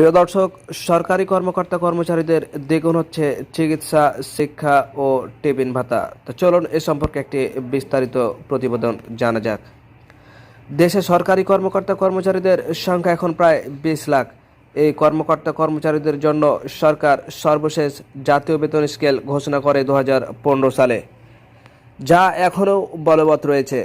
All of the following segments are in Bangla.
প্রিয় দর্শক, সরকারি কর্মকর্তা কর্মচারীদের দ্বিগুণ হচ্ছে চিকিৎসা, শিক্ষা ও টিফিন ভাতা। তো চলুন এ সম্পর্কে একটি বিস্তারিত প্রতিবেদন জানা যাক। দেশে সরকারি কর্মকর্তা কর্মচারীদের সংখ্যা এখন প্রায় বিশ লাখ। এই কর্মকর্তা কর্মচারীদের জন্য সরকার সর্বশেষ জাতীয় বেতন স্কেল ঘোষণা করে দু হাজার পনেরো সালে, যা এখনও বলবৎ রয়েছে।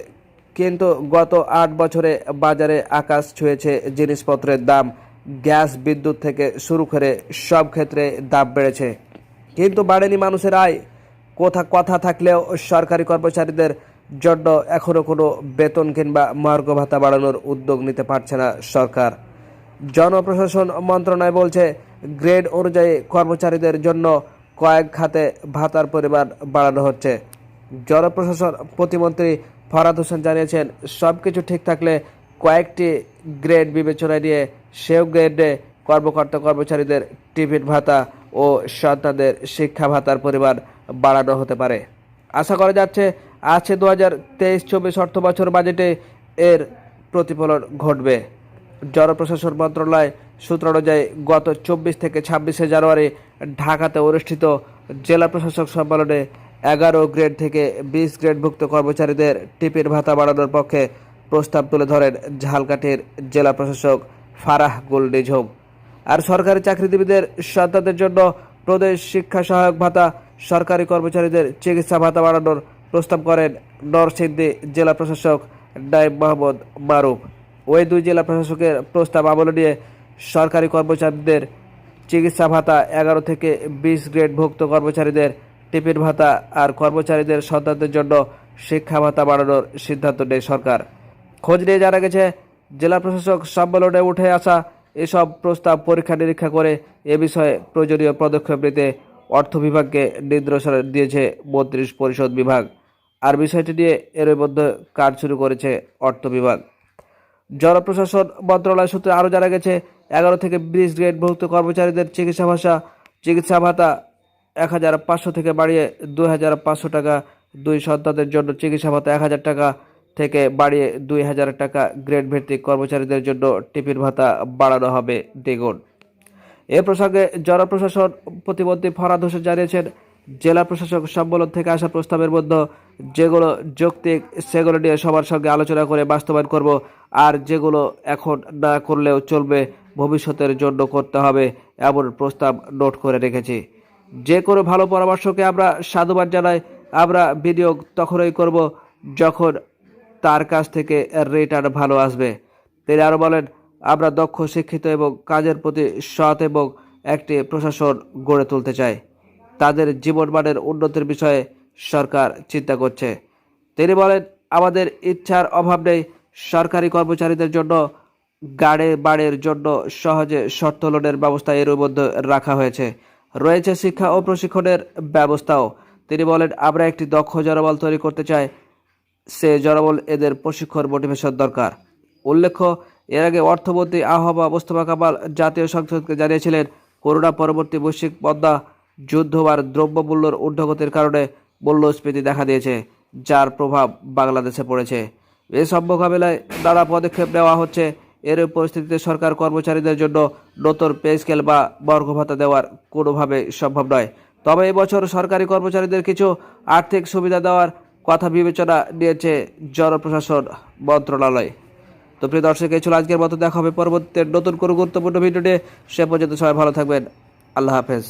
কিন্তু গত আট বছরে বাজারে আকাশ ছুঁয়েছে জিনিসপত্রের দাম গ্যাস, বিদ্যুৎ থেকে শুরু করে সব ক্ষেত্রে দাম বেড়েছে। কিন্তু বাড়েনি মানুষের আয়। কোথা, কথা থাকলেও সরকারি কর্মচারীদের জন্য এখনও কোনো বেতন কিংবা মার্গ ভাতা বাড়ানোর উদ্যোগ নিতে পারছে না সরকার। জনপ্রশাসন মন্ত্রণালয় বলছে, গ্রেড অনুযায়ী কর্মচারীদের জন্য কয়েক খাতে ভাতার পরিমাণ বাড়ানো হচ্ছে। জনপ্রশাসন প্রতিমন্ত্রী ফরাদ হোসেন জানিয়েছেন সব কিছু ঠিক থাকলে কয়েকটি গ্রেড বিবেচনায় নিয়ে সেও গ্রেডে কর্মকর্তা কর্মচারীদের টিফিন ভাতা ও সন্তানদের শিক্ষা ভাতার পরিমাণ বাড়ানো হতে পারে। আশা করা যাচ্ছে আছে দু হাজার তেইশ চব্বিশ অর্থ বছর বাজেটে এর প্রতিফলন ঘটবে। জনপ্রশাসন মন্ত্রণালয় সূত্র অনুযায়ী, গত চব্বিশ থেকে ছাব্বিশে জানুয়ারি ঢাকাতে অনুষ্ঠিত জেলা প্রশাসক সম্মেলনে এগারো গ্রেড থেকে বিশ গ্রেডভুক্ত কর্মচারীদের টিপির ভাতা বাড়ানোর পক্ষে প্রস্তাব তুলে ধরেন ঝালকাঠির জেলা প্রশাসক ফারাহ গুল নিঝুম আর সরকারি চাকরিজীবীদের সন্তানদের জন্য প্রদেশ শিক্ষা সহায়ক ভাতা, সরকারি কর্মচারীদের চিকিৎসা ভাতা বাড়ানোর প্রস্তাব করেন নরসিংদী জেলা প্রশাসক নাইব মোহাম্মদ মারুফ। ওই দুই জেলা প্রশাসকের প্রস্তাব আমলে নিয়ে সরকারি কর্মচারীদের চিকিৎসা ভাতা এগারো থেকে বিশ গ্রেডভুক্ত কর্মচারীদের টিফিন ভাতা আর কর্মচারীদের সন্তানদের জন্য শিক্ষা ভাতা বাড়ানোর সিদ্ধান্ত নেয় সরকার। খোঁজ নিয়ে জানা গেছে জেলা প্রশাসক সম্মেলনে উঠে আসা এসব প্রস্তাব পরীক্ষা নিরীক্ষা করে এ বিষয়ে প্রয়োজনীয় পদক্ষেপ নিতে অর্থ বিভাগকে নির্দেশনা দিয়েছে মন্ত্রী পরিষদ বিভাগ। আর বিষয়টি নিয়ে এর মধ্যে কাজ শুরু করেছে অর্থ বিভাগ। জনপ্রশাসন মন্ত্রণালয় সূত্রে আরও জানা গেছে, এগারো থেকে বিশ গ্রেডভুক্ত কর্মচারীদের চিকিৎসা ভাষা, চিকিৎসা ভাতা এক হাজার পাঁচশো থেকে বাড়িয়ে দুই হাজার পাঁচশো টাকা। দুই সন্তানদের জন্য চিকিৎসা ভাতা এক হাজার টাকা। থেকে বাড়িয়ে দুই হাজার টাকা গ্রেড ভিত্তিক কর্মচারীদের জন্য টিফিন ভাতা বাড়ানো হবে দ্বিগুণ। এ প্রসঙ্গে জনপ্রশাসন প্রতিমন্ত্রী ফরাদ হোসেন জানিয়েছেন, জেলা প্রশাসক সম্মেলন থেকে আসা প্রস্তাবের মধ্যে যেগুলো যৌক্তিক সেগুলো নিয়ে সবার সঙ্গে আলোচনা করে বাস্তবায়ন করব, আর যেগুলো এখন না করলেও চলবে, ভবিষ্যতের জন্য করতে হবে এমন প্রস্তাব নোট করে রেখেছি। যে কোনো ভালো পরামর্শকে আমরা সাধুবাদ জানাই, আমরা বিনিয়োগ তখনই করব যখন তার কাছ থেকে রিটার্ন ভালো আসবে। তিনি আরও বলেন, আমরা দক্ষ, শিক্ষিত এবং কাজের প্রতি সৎ এবং একটি প্রশাসন গড়ে তুলতে চাই। তাদের জীবনমানের উন্নতির বিষয়ে সরকার চিন্তা করছে। তিনি বলেন, আমাদের ইচ্ছার অভাব নেই। সরকারি কর্মচারীদের জন্য গাড়ে বাড়ির জন্য সহজে শর্ত লোনের ব্যবস্থা এর মধ্যে রাখা হয়েছে। রয়েছে শিক্ষা ও প্রশিক্ষণের ব্যবস্থাও। তিনি বলেন, আমরা একটি দক্ষ জনবল তৈরি করতে চাই। সে জনবল এদের প্রশিক্ষণ মোটিভেশন দরকার। উল্লেখ্য, এর আগে অর্থমন্ত্রী আহ্বা মোস্তফা কামাল জাতীয় সংসদকে জানিয়েছিলেন, করোনা পরবর্তী বৈশ্বিক পদ্মা যুদ্ধ আর দ্রব্যমূল্যর ঊর্ধ্বগতির কারণে মূল্যস্ফীতি দেখা দিয়েছে, যার প্রভাব বাংলাদেশে পড়েছে। এসব মোকাবিলায় নানা পদক্ষেপ নেওয়া হচ্ছে। এর পরিস্থিতিতে সরকার কর্মচারীদের জন্য নতুন পে স্কেল বা বর্গ ভাতা দেওয়ার কোনোভাবে সম্ভব নয়। তবে এবছর সরকারি কর্মচারীদের কিছু আর্থিক সুবিধা দেওয়ার কথা বিবেচনা নিয়েছে জনপ্রশাসন মন্ত্রণালয়। তো প্রিয় দর্শক, এই ছিল আজকের মতো। দেখা হবে পরবর্তীতে নতুন কোনো গুরুত্বপূর্ণ ভিডিও নিয়ে। সে পর্যন্ত সবাই ভালো থাকবেন। আল্লাহ হাফেজ।